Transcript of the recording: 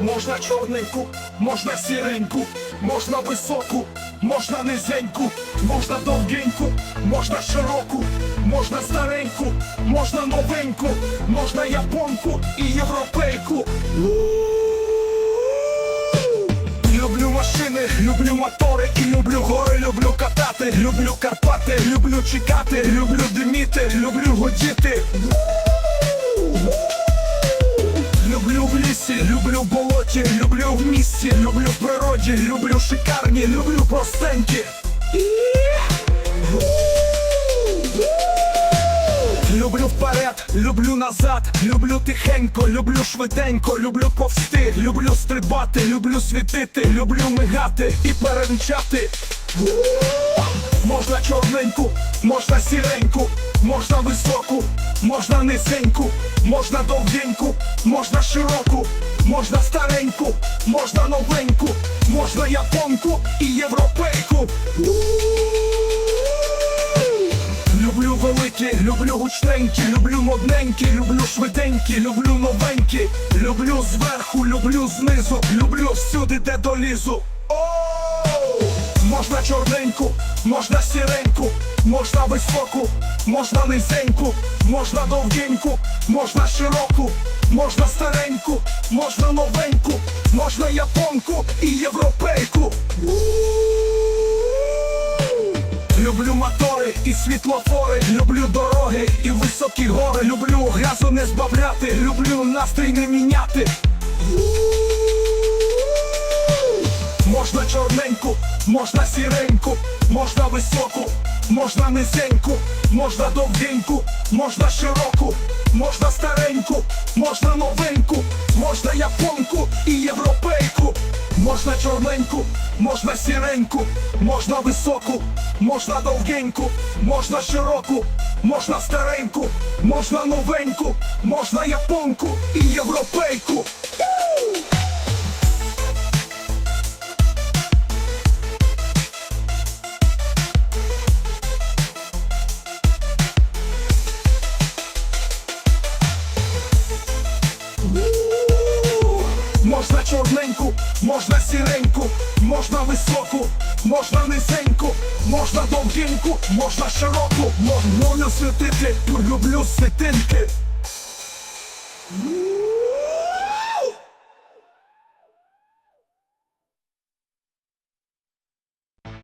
Можна чорненьку, можна сіреньку, можна високу, можна низеньку, можна довгеньку, можна широку, можна стареньку, можна новеньку, можна японку і європейку. Мотори і люблю гори, люблю катати, люблю Карпати, люблю чекати, люблю диміти, люблю годіти. Люблю в лісі, люблю в болоті, люблю в місті, люблю в природі, люблю шикарні, люблю простенькі. Люблю назад, люблю тихенько, люблю швиденько, люблю повсти, люблю стрибати, люблю світити, люблю мигати і перемчати. Можна чорненьку, можна сіреньку, можна високу, можна низеньку, можна довгеньку, можна широку, можна стареньку, можна новеньку, можна японку і європейку. Люблю люблю гучненькі, люблю модненькі, люблю швиденькі, люблю новенькі, люблю зверху, люблю знизу, люблю всюди, де долізу. Можна чорненьку, можна сіреньку, можна високу, можна низеньку, можна довгеньку, можна широку, можна стареньку, можна новеньку, можна японку і європейку. Світлофори, люблю дороги і високі гори, люблю грязу не збавляти, люблю настрій не міняти. Можна чорненьку, можна сіреньку, можна високу, можна низеньку, можна довгеньку, можна широку, можна стареньку, можна новеньку, можна японку і європейку, можна чорненьку, можна сіреньку, можна високу, можна довгеньку, можна широку, можна стареньку, можна новеньку, можна японку і європейку. Можна чорненьку, можна сіреньку, можна високу, можна низеньку, можна довгеньку, можна широку, можна світити, люблю світинки.